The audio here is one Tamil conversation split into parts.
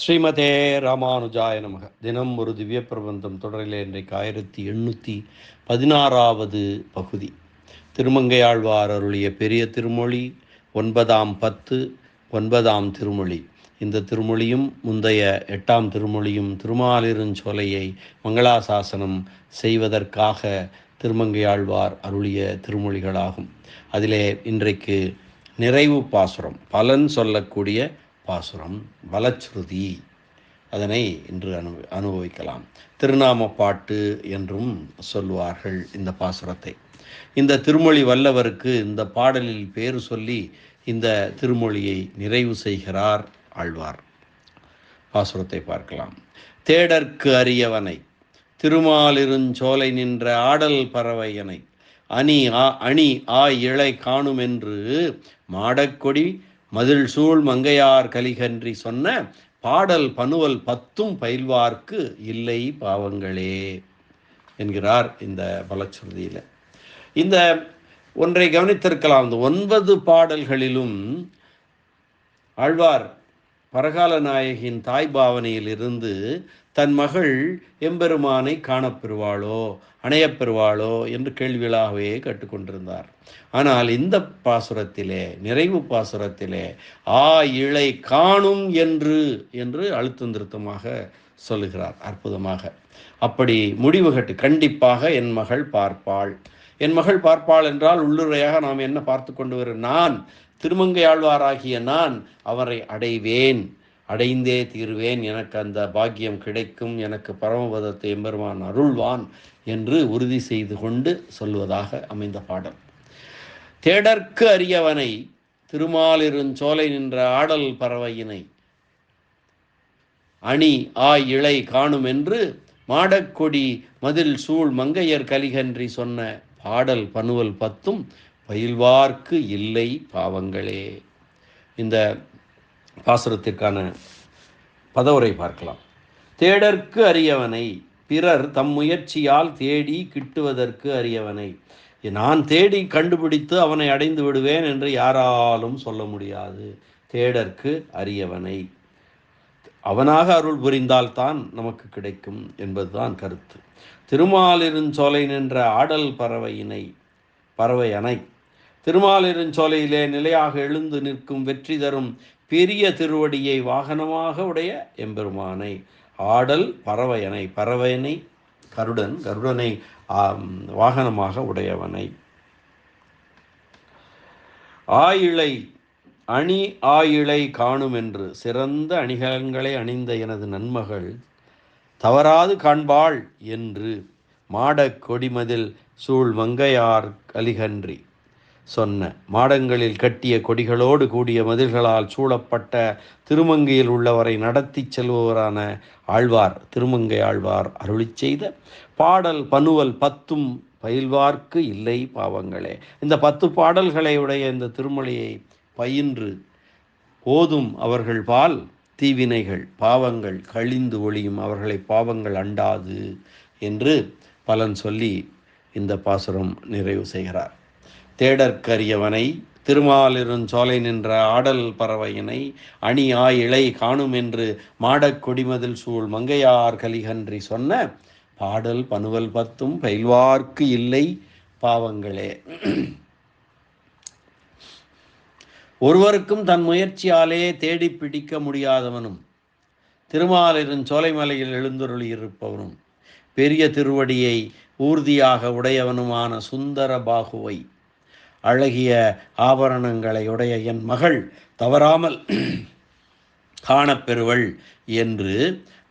ஸ்ரீமதே ராமானுஜாய நமக. தினம் ஒரு திவ்ய பிரபந்தம் தொடரில் இன்றைக்கு ஆயிரத்தி எண்ணூற்றி பதினாறாவது பகுதி. திருமங்கையாழ்வார் அருளிய பெரிய திருமொழி ஒன்பதாம் பத்து ஒன்பதாம் திருமொழி. இந்த திருமொழியும் முந்தைய எட்டாம் திருமொழியும் திருமாலிருஞ்சோலையை மங்களாசாசனம் செய்வதற்காக திருமங்கையாழ்வார் அருளிய திருமொழிகளாகும். அதிலே இன்றைக்கு நிறைவு பாசுரம் பலன் சொல்லக்கூடிய பாசுரம் பலச்ருதி அதனை இன்று அனு அனுபவிக்கலாம். திருநாம பாட்டு என்றும் சொல்வார்கள் இந்த பாசுரத்தை. இந்த திருமொழி வல்லவருக்கு இந்த பாடலில் பேர் சொல்லி இந்த திருமொழியை நிறைவு செய்கிறார் ஆழ்வார். பாசுரத்தை பார்க்கலாம். தேடற்கு அரியவனை திருமாலிருஞ்சோலை நின்ற ஆடல் பறவையனை அணி ஆ அணி ஆ இழை காணுமென்று மாடக்கொடி மதில் சூழ் மங்கையார் கலிகன்றி சொன்ன பாடல் பனுவல் பத்தும் பயில்வார்க்கு இல்லை பாவங்களே என்கிறார் இந்த பலச்சுருதியில் இந்த ஒன்றை கவனித்திருக்கலாம். இந்த ஒன்பது பாடல்களிலும் ஆழ்வார் பரகால நாயகியின் தாய் பாவனையில் இருந்து தன் மகள் எம்பெருமானை காணப்பெறுவாளோ அணையப்பெறுவாளோ என்று கேள்விகளாகவே கற்றுக்கொண்டிருந்தார் ஆனால் இந்த பாசுரத்திலே நிறைவு பாசுரத்திலே ஆ இழை காணும் என்று என்று அழுத்தம் திருத்தமாக சொல்லுகிறார் அற்புதமாக. அப்படி முடிவு கட்டு கண்டிப்பாக என் மகள் பார்ப்பாள். என் மகள் பார்ப்பாள் என்றால் உள்ளுரையாக நாம் என்ன பார்த்து கொண்டு வர நான் திருமங்கையாழ்வாராகிய நான் அவரை அடைவேன். அடைந்தே தீர்வேன். எனக்கு அந்த பாக்கியம் கிடைக்கும். எனக்கு பரமபதத்தை எம்பெருமான் அருள்வான் என்று உறுதி செய்து கொண்டு சொல்வதாக அமைந்த பாடல். தேடற்கு அரியவனை திருமாலிருஞ்சோலை நின்ற ஆடல் பறவையினை அணி ஆ இழை காணும் என்று மாடக்கொடி மதில் சூழ் மங்கையர் கலிகன்றி சொன்ன பாடல் பனுவல் பத்தும் பயில்வார்க்கு இல்லை பாவங்களே. இந்த பாசுரத்திற்கான பதவுரை பார்க்கலாம். தேடற்கு அரியவனை பிறர் தம் முயற்சியால் தேடி கிட்டுவதற்கு அரியவனை. நான் தேடி கண்டுபிடித்து அவனை அடைந்து விடுவேன் என்று யாராலும் சொல்ல முடியாது. தேடற்கு அரியவனை. அவனாக அருள் புரிந்தால்தான் நமக்கு கிடைக்கும் என்பதுதான் கருத்து. திருமாலிருஞ்சோலை நின்ற ஆடல் பறவையினை பறவை அணை திருமாலிருஞ்சோலையிலே நிலையாக எழுந்து நிற்கும் வெற்றி தரும் பெரிய திருவடியை வாகனமாக உடைய எம்பெருமானை. ஆடல் பறவையனை பறவையனை கருடன் கருடனை வாகனமாக உடையவனை. ஆயிழை அணி ஆயிழை காணும் என்று சிறந்த அணிகலன்களை அணிந்த எனது நன்மகள் தவறாது காண்பாள் என்று மாடக் கொடிமதில் சூழ் மங்கையார் கலிகன்றி சொன்ன. மாடங்களில் கட்டிய கொடிகளோடு கூடிய மதில்களால் சூழப்பட்ட திருமங்கையில் உள்ளவரை நடத்தி செல்பவரான ஆழ்வார் திருமங்கை ஆழ்வார் அருளி செய்த பாடல் பனுவல் பத்தும் பயில்வார்க்கு இல்லை பாவங்களே. இந்த பத்து பாடல்களை உடைய இந்த திருமொழியை பயின்று ஓதும் அவர்கள் பால் தீவினைகள் பாவங்கள் கழிந்து ஒளியும் அவர்களை பாவங்கள் அண்டாது என்று பலன் சொல்லி இந்த பாசுரம் நிறைவு செய்கிறார். தேடற்கரியவனை திருமாலிருஞ்சோலை நின்ற ஆடல் பறவையினை அணி ஆ இளை காணும் என்று மாடக் கொடிமதில் சூழ் மங்கையார் கலிகன்றி சொன்ன பாடல் பனுவல் பத்தும் பயில்வார்க்கு இல்லை பாவங்களே. ஒருவருக்கும் தன் முயற்சியாலே தேடி பிடிக்க முடியாதவனும் திருமாலிருஞ்சோலைமலையில் எழுந்தருளி இருப்பவனும் பெரிய திருவடியை ஊர்தியாக உடையவனுமான சுந்தர பாகுவை அழகிய ஆபரணங்களை உடைய என் மகள் தவறாமல் காணப்பெறுவள் என்று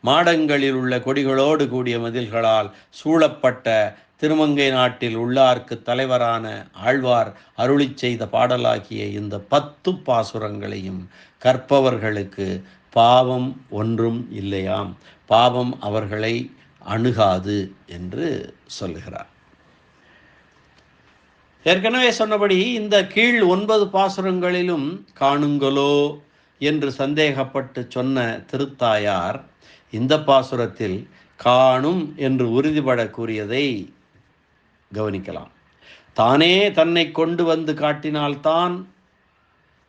மாடங்களில் உள்ள கொடிகளோடு கூடிய மதில்களால் சூழப்பட்ட திருமங்கை நாட்டில் உள்ளார்க்கு தலைவரான ஆழ்வார் அருளி செய்த பாடலாகிய இந்த பத்து பாசுரங்களையும் கற்பவர்களுக்கு பாவம் ஒன்றும் இல்லையாம். பாவம் அவர்களை அணுகாது என்று சொல்லுகிறார். ஏற்கனவே சொன்னபடி இந்த கீழ் ஒன்பது பாசுரங்களிலும் காணுங்களோ என்று சந்தேகப்பட்டு சொன்ன திருத்தாயார் இந்த பாசுரத்தில் காணும் என்று உறுதிபட கூறியதை கவனிக்கலாம். தானே தன்னை கொண்டு வந்து காட்டினால்தான்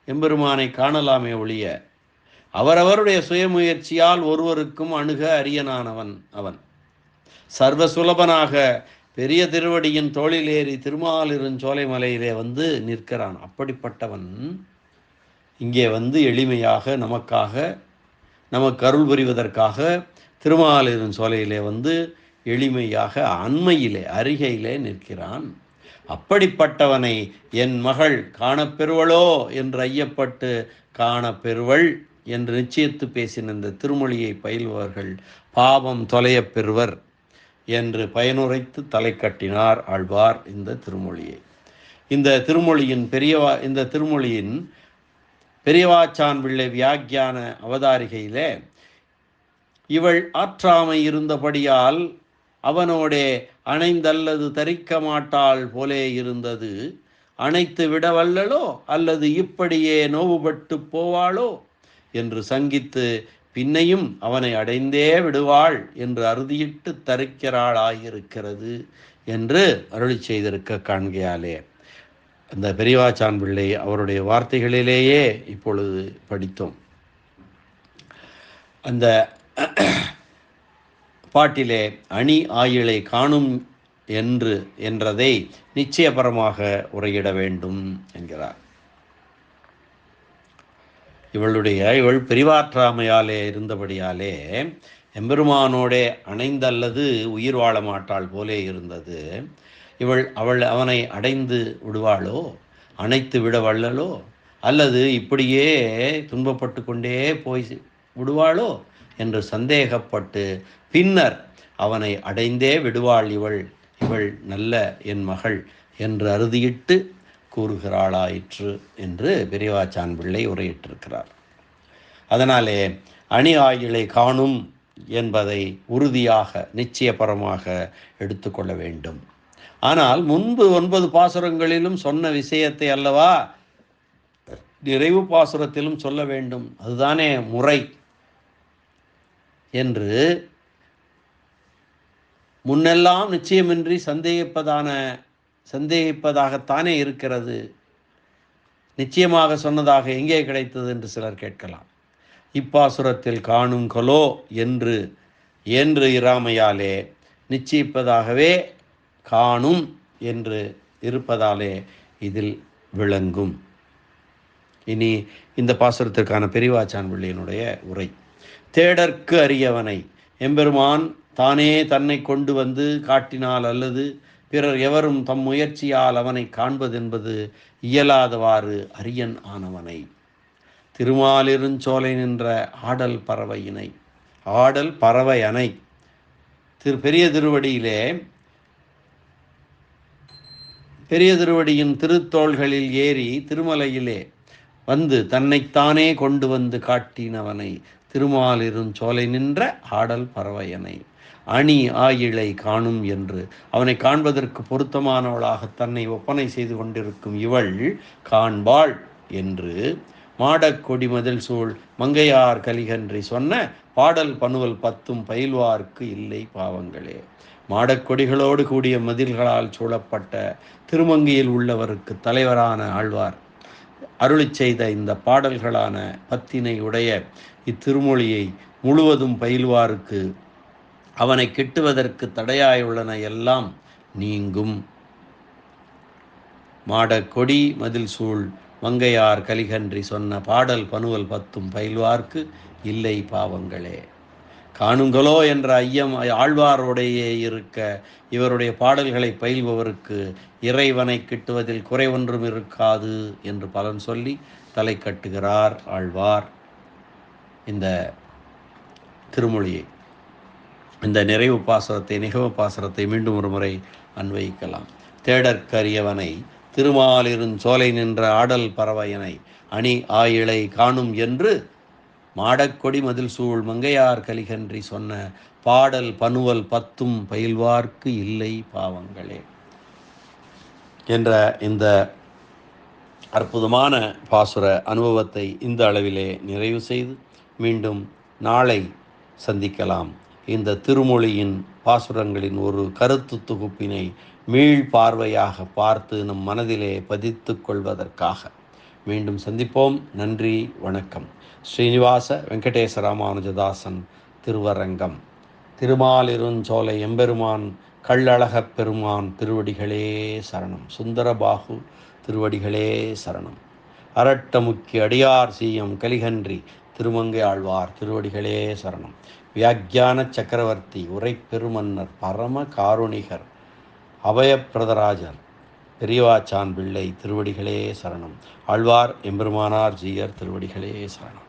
எம்பெருமானை காணலாமே ஒழிய அவரவருடைய சுயமுயற்சியால் ஒருவருக்கும் அணுக அரியனானவன் அவன். சர்வ சுலபனாக பெரிய திருவடியின் தோளிலேறி திருமாலிருஞ்சோலை மலையிலே வந்து நிற்கிறான். அப்படிப்பட்டவன் இங்கே வந்து எளிமையாக நமக்காக நமக்கு அருள் புரிவதற்காக திருமாலிருன் சோலையிலே வந்து எளிமையாக அண்மையிலே அருகையிலே நிற்கிறான். அப்படிப்பட்டவனை என் மகள் காணப்பெறுவளோ என்று ஐயப்பட்டு காணப்பெறுவள் என்று நிச்சயித்து பேசின இந்த திருமொழியை பயில்பவர்கள் பாவம் தொலையப் பெறுவர். என்று பயனுரைத்து தலை கட்டினார் ஆழ்வார் இந்த திருமொழியை. இந்த திருமொழியின் பெரியவா இந்த திருமொழியின் பெரியவாச்சான் பிள்ளை வியாக்கியான அவதாரிகையிலே இவள் ஆற்றாமை இருந்தபடியால் அவனோடே அணைந்தல்லது தரிக்க மாட்டாள் போலே இருந்தது. அணைத்து விடவல்லளோ அல்லது இப்படியே நோவுபட்டு போவாளோ? என்று சங்கித்து பின்னையும் அவனை அடைந்தே விடுவாள் என்று அறுதியிட்டு தரிக்கிறாளாயிருக்கிறது என்று அருளி செய்திருக்க காண்கையாலே. அந்த பெரியவாச்சான் பிள்ளை அவருடைய வார்த்தைகளிலேயே இப்பொழுது படித்தோம். அந்த பாட்டிலே அணி ஆயிலை காணும் என்று என்றதை நிச்சயபரமாக உரையிட வேண்டும் என்கிறார். இவளுடைய இவள் பிரிவாற்றாமையாலே இருந்தபடியாலே எம்பெருமானோடே அணைந்தல்லது உயிர் வாழ மாட்டாள் போலே இருந்தது. இவள் அவள் அவனை அடைந்து விடுவாளோ? அணைத்து விட வல்லலோ அல்லது இப்படியே துன்பப்பட்டு கொண்டே போய் விடுவாளோ? என்று சந்தேகப்பட்டு பின்னர் அவனை அடைந்தே விடுவாள் இவள். இவள் நல்ல என் மகள் என்று அறுதியிட்டு கூறுகிறாளாயிற்று என்று பெரியவாச்சான் பிள்ளை உரையிட்டிருக்கிறார். அதனாலே அணி ஆயிலை காணும் என்பதை உறுதியாக நிச்சயபரமாக எடுத்துக்கொள்ள வேண்டும். ஆனால் முன்பு ஒன்பது பாசுரங்களிலும் சொன்ன விஷயத்தை அல்லவா நிறைவு பாசுரத்திலும் சொல்ல வேண்டும். அதுதானே முறை என்று முன்னெல்லாம் நிச்சயமின்றி சந்தேகிப்பதான சந்தேகிப்பதாகத்தானே இருக்கிறது? நிச்சயமாக சொன்னதாக எங்கே கிடைத்தது என்று சிலர் கேட்கலாம். இப்பாசுரத்தில் காணுங்களோ என்று என்று இராமையாலே நிச்சயிப்பதாகவே காணும் என்று இருப்பதாலே இதில் விளங்கும். இனி இந்த பாசுரத்திற்கான பெரிவாச்சான் பிள்ளையினுடைய உரை. தேடற்கு அரியவனை எம்பெருமான் தானே தன்னை கொண்டு வந்து காட்டினால் அல்லது பிறர் எவரும் தம் முயற்சியால் அவனை காண்பதென்பது இயலாதவாறு அரியன் ஆனவனை. திருமாலிருஞ்சோலை நின்ற ஆடல் பறவையினை ஆடல் பறவை அணை. திரு பெரிய திருவடியிலே பெரிய திருவடியின் திருத்தோள்களில் ஏறி திருமலையிலே வந்து தன்னைத்தானே கொண்டு வந்து காட்டினவனை திருமாலிருஞ்சோலை நின்ற ஆடல் பறவையனை அணி ஆயிழை காணும் என்று. அவனை காண்பதற்கு பொருத்தமானவளாக தன்னை ஒப்பனை செய்து கொண்டிருக்கும் இவள் காண்பாள் என்று. மாடக்கொடி மதில் சூழ் மங்கையார் கலிகன்றி சொன்ன பாடல் பனுவல் பத்தும் பயில்வார்க்கு இல்லை பாவங்களே. மாடக்கொடிகளோடு கூடிய மதில்களால் சூழப்பட்ட திருமங்கியில் உள்ளவருக்கு தலைவரான ஆழ்வார். அருளி செய்த இந்த பாடல்களான பத்தினை உடைய இத்திருமொழியை முழுவதும் பயில்வாருக்கு அவனை கிட்டுவதற்கு தடையாயுள்ளன எல்லாம் நீங்கும். மாடக்கொடி மதில் சூழ் மங்கையார் கலிகன்றி சொன்ன பாடல் பனுவல் பத்தும் பயில்வார்க்கு இல்லை பாவங்களே. காணுங்களோ என்ற ஐயம் ஆழ்வாரோடையே இருக்க இவருடைய பாடல்களை பயில்பவருக்கு இறைவனை கிட்டுவதில் குறை ஒன்றும் இருக்காது என்று பலன் சொல்லி தலை கட்டுகிறார் ஆழ்வார். இந்த திருமொழியை இந்த நிறைவு பாசுரத்தை நிகவு பாசுரத்தை மீண்டும் ஒரு முறை அன்வயிக்கலாம். தேடற்கரியவனை திருமாலிருஞ்சோலை நின்ற ஆடல் பறவையனை அணி ஆயிழை காணும் என்று மாடக்கொடி மதில் சூழ் மங்கையார் கலிகன்றி சொன்ன பாடல் பனுவல் பத்தும் பயில்வார்க்கு இல்லை பாவங்களே என்ற இந்த அற்புதமான பாசுர அனுபவத்தை இந்த அளவிலே நிறைவு செய்து மீண்டும் நாளை சந்திக்கலாம். இந்த திருமொழியின் பாசுரங்களின் ஒரு கருத்து தொகுப்பினை மீள் பார்வையாக பார்த்து நம் மனதிலே பதித்து கொள்வதற்காக. மீண்டும் சந்திப்போம். நன்றி வணக்கம். ஸ்ரீனிவாச வெங்கடேச ராமானுஜதாசன் திருவரங்கம். திருமாலிருஞ்சோலை எம்பெருமான் கள்ளழகப் பெருமான் திருவடிகளே சரணம். சுந்தரபாகு திருவடிகளே சரணம். அரட்டமுக்கி அடியார் சீயம் கலிகன்றி திருமங்கை ஆழ்வார் திருவடிகளே சரணம். வியாக்கியான சக்கரவர்த்தி உரை பெருமன்னர் பரம காருணிகர் அபயப்பிரதராஜர் பெரியவாச்சான் பிள்ளை திருவடிகளே சரணம். ஆழ்வார் எம்பெருமானார் ஜீயர் திருவடிகளே சரணம்.